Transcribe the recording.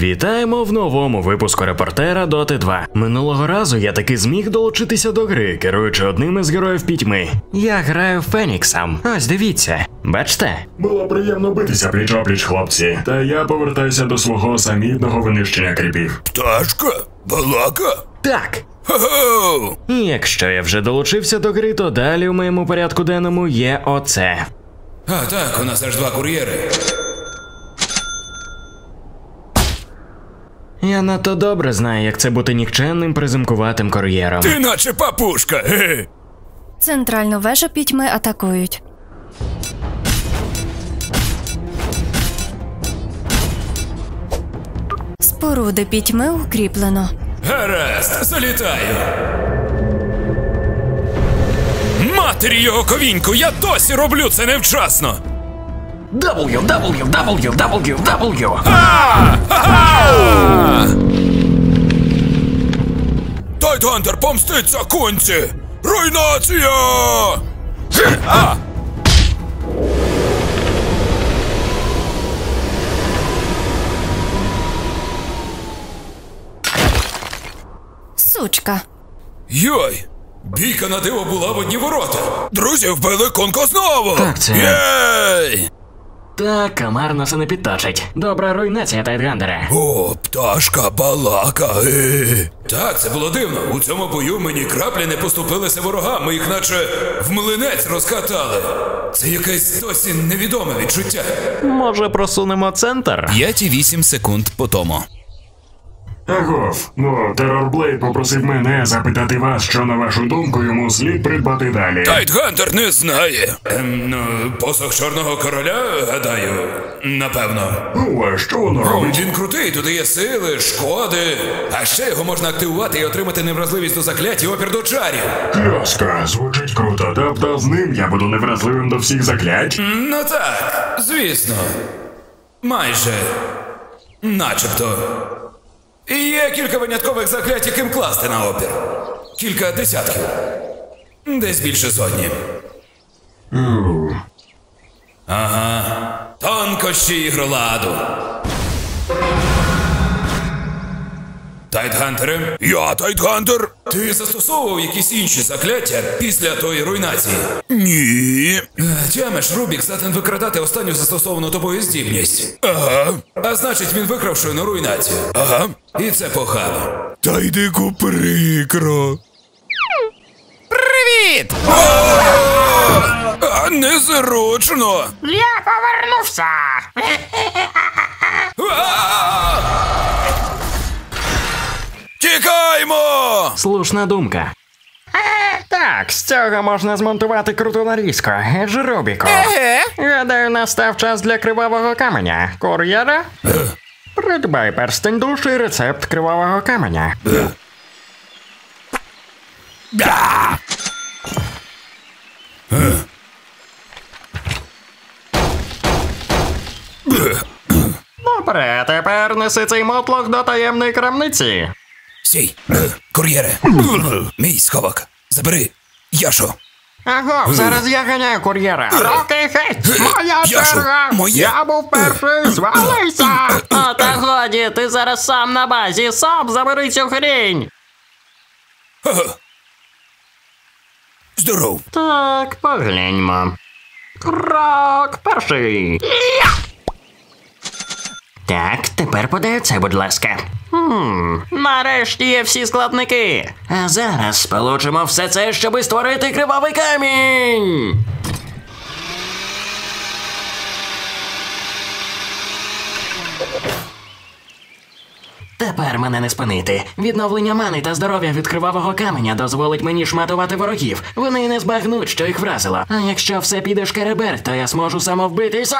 Вітаємо в новому випуску репортера Доти 2. Минулого разу я таки зміг долучитися до гри, керуючи одним із героїв пітьми. Я граю Феніксом. Ось дивіться. Бачите? Було приємно битися пліч-опліч, хлопці. Та я повертаюся до свого самітного винищення кріпів. Пташка? Балака? Так. Хо-хо! І якщо я вже долучився до гри, то далі у моєму порядку денному є оце. А так, у нас аж два кур'єри. Я надто добре знаю, як це бути нікчемним призимкуватим кур'єром. Ти наче папушка. Ге. Центральну вежу пітьми атакують. Споруди пітьми укріплено. Гаразд, залітаю. Матері його ковіньку, я досі роблю це невчасно. W, W, W, W, W. Ха-ха! Помститься кунці! Руйнація! А! Сучка. Йой! Бійка на диво була в одні ворота. Друзі вбили конко знову! Так, це- Єй! Так, комар носа не підточить. Добра руйнація Тайтгандере. О, пташка балака. Е. Так, це було дивно. У цьому бою мені краплі не поступилися ворогам, ми їх наче в млинець розкатали. Це якесь досі невідоме відчуття. Може, просунемо центр? 5,8 секунд по тому. Агов, ну, Терорблейд попросив мене запитати вас, що на вашу думку йому слід придбати далі. Тайтгантер не знає. Ем, ну, посох чорного короля, гадаю, напевно. Ну, а що воно робить? він крутий, додає сили, шкоди. А ще його можна активувати і отримати невразливість до заклять і опір до чарів. Кльоска, звучить круто, тобто з ним я буду невразливим до всіх заклять. Ну так, звісно. Майже. Начебто. І є кілька виняткових заклять, яким класти на опір. Кілька десятків. Десь більше сотні. Ага. Тонкощі ігроладу. Тайтгантере? Я Тайтгантер. Ти застосовував якісь інші закляття після тої руйнації? Ні. Тямеш, Рубік здатен викрадати останню застосовану тобою здібність. Ага. А значить, він викрав шойну руйнацію. Ага. І це погано. Та йди прикро. Привіт! А, незручно. Я повернувся. Слушна думка. Так, з цього можна змонтувати круту нарізку. Жрубіку. Гадаю, настав час для кривавого каменя. Кур'єра? Придбай перстень душі і рецепт кривавого каменя. Да! Добре, тепер неси цей мотлох до таємної крамниці. Сій, кур'єре. Мій сховок. Забери. Яшо. Аго, зараз я ганяю кур'єра. Роки геть! Моя черга! моє. Я був перший, звалися! А та годі, ти зараз сам на базі, сам забери цю хрінь! Здоров. Так, погляньмо. Крок перший. Так, тепер подай це, будь ласка. Хм, нарешті є всі складники. А зараз сполучимо все це, щоби створити кривавий камінь. Тепер мене не спинити. Відновлення мани та здоров'я від кривавого каменя дозволить мені шматувати ворогів. Вони не збагнуть, що їх вразило. А якщо все піде шкереберть, то я зможу самовбитися.